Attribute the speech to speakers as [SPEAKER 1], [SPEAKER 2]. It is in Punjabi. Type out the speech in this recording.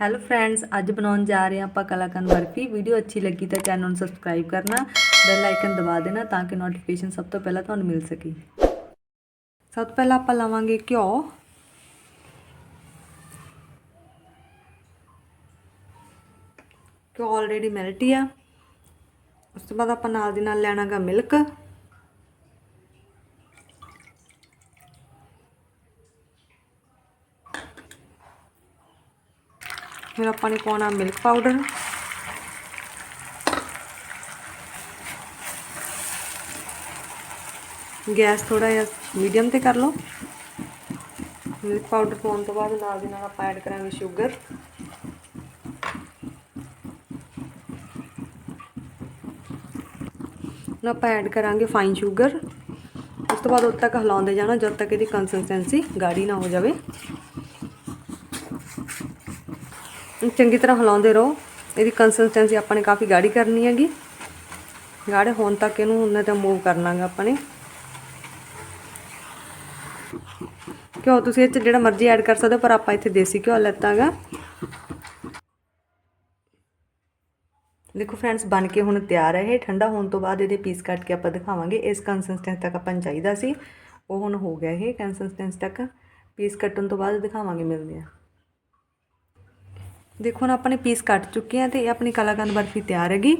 [SPEAKER 1] ਹੈਲੋ ਫਰੈਂਡਸ ਅੱਜ ਬਣਾਉਣ ਜਾ ਰਹੇ ਹਾਂ ਆਪਾਂ ਕਲਾਕੰਦ ਬਰਫੀ ਵੀਡੀਓ ਅੱਛੀ ਲੱਗੀ ਤਾਂ ਚੈਨਲ ਨੂੰ ਸਬਸਕ੍ਰਾਈਬ ਕਰਨਾ ਬੈਲ ਆਈਕਨ ਦਬਾ ਦੇਣਾ ਤਾਂ ਕਿ ਨੋਟੀਫਿਕੇਸ਼ਨ ਸਭ ਤੋਂ ਪਹਿਲਾਂ ਤੁਹਾਨੂੰ ਮਿਲ ਸਕੇ ਸਭ ਤੋਂ ਪਹਿਲਾਂ ਆਪਾਂ ਲਵਾਂਗੇ ਘਿਓ ਘਿਓ ਆਲਰੇਡੀ ਮੈਲਟ ਹੀ ਆ ਉਸ ਤੋਂ ਬਾਅਦ ਆਪਾਂ ਨਾਲ ਦੀ ਨਾਲ ਲੈਣਾਗਾ ਮਿਲਕ ਫਿਰ ਆਪਾਂ ਨੇ ਪਾਉਣਾ ਮਿਲਕ ਪਾਊਡਰ ਗੈਸ ਥੋੜਾ ਜਿਹਾ ਮੀਡੀਅਮ ਤੇ ਕਰ ਲਓ। ਮਿਲਕ ਪਾਊਡਰ ਪਾਉਣ ਤੋਂ ਬਾਅਦ ਨਾਲ ਦੀ ਨਾਲ ਆਪਾਂ ਐਡ ਕਰਾਂਗੇ ਸ਼ੂਗਰ ਹੁਣ ਆਪਾਂ ਐਡ ਕਰਾਂਗੇ ਫਾਈਨ ਸ਼ੂਗਰ ਉਸ ਤੋਂ ਬਾਅਦ ਉਦ ਤੱਕ ਹਿਲਾਉਂਦੇ ਜਾਣਾ, ਜਦ ਤੱਕ ਇਹਦੀ ਕੰਸਿਸਟੈਂਸੀ ਗਾੜੀ ਨਾ ਹੋ ਜਾਵੇ। ਚੰਗੀ ਤਰ੍ਹਾਂ ਹਿਲਾਉਂਦੇ ਰਹੋ। ਇਹਦੀ ਕੰਸਿਸਟੈਂਸੀ ਆਪਾਂ ਨੇ ਕਾਫੀ ਗਾੜੀ ਕਰਨੀ ਹੈਗੀ। ਗਾੜੇ ਹੋਣ ਤੱਕ ਇਹਨੂੰ ਉਹਨਾਂ ਤੇ ਮੂਵ ਕਰਨਾਗਾ ਆਪਾਂ ਨੇ। ਘਿਓ ਤੁਸੀਂ ਇਹ ਚ ਜਿਹੜਾ ਮਰਜ਼ੀ ਐਡ ਕਰ ਸਕਦੇ ਹੋ, ਪਰ ਆਪਾਂ ਇੱਥੇ ਦੇਸੀ ਘਿਓ ਲੈਤਾਗਾ ਦੇਖੋ ਫਰੈਂਡਸ ਬਣ ਕੇ ਹੁਣ ਤਿਆਰ ਹੈ ਇਹ। ਠੰਡਾ ਹੋਣ ਤੋਂ ਬਾਅਦ ਇਹਦੇ ਪੀਸ ਕੱਟ ਕੇ ਆਪਾਂ ਦਿਖਾਵਾਂਗੇ। ਇਸ ਕੰਸਿਸਟੈਂਸ ਤੱਕ ਆਪਾਂ ਨੂੰ ਚਾਹੀਦਾ ਸੀ। ਉਹ ਹੁਣ ਹੋ ਗਿਆ ਇਹ ਕੰਸਿਸਟੈਂਸ ਤੱਕ। ਪੀਸ ਕੱਟਣ ਤੋਂ ਬਾਅਦ ਦਿਖਾਵਾਂਗੇ, ਮਿਲਦੇ ਆ ਦੇਖੋ ਨਾ ਆਪਣੇ ਪੀਸ ਕੱਟ ਚੁੱਕੇ ਆ ਤੇ ਆਪਣੀ ਕਲਾਕੰਦ ਬਰਫੀ ਤਿਆਰ ਹੈਗੀ।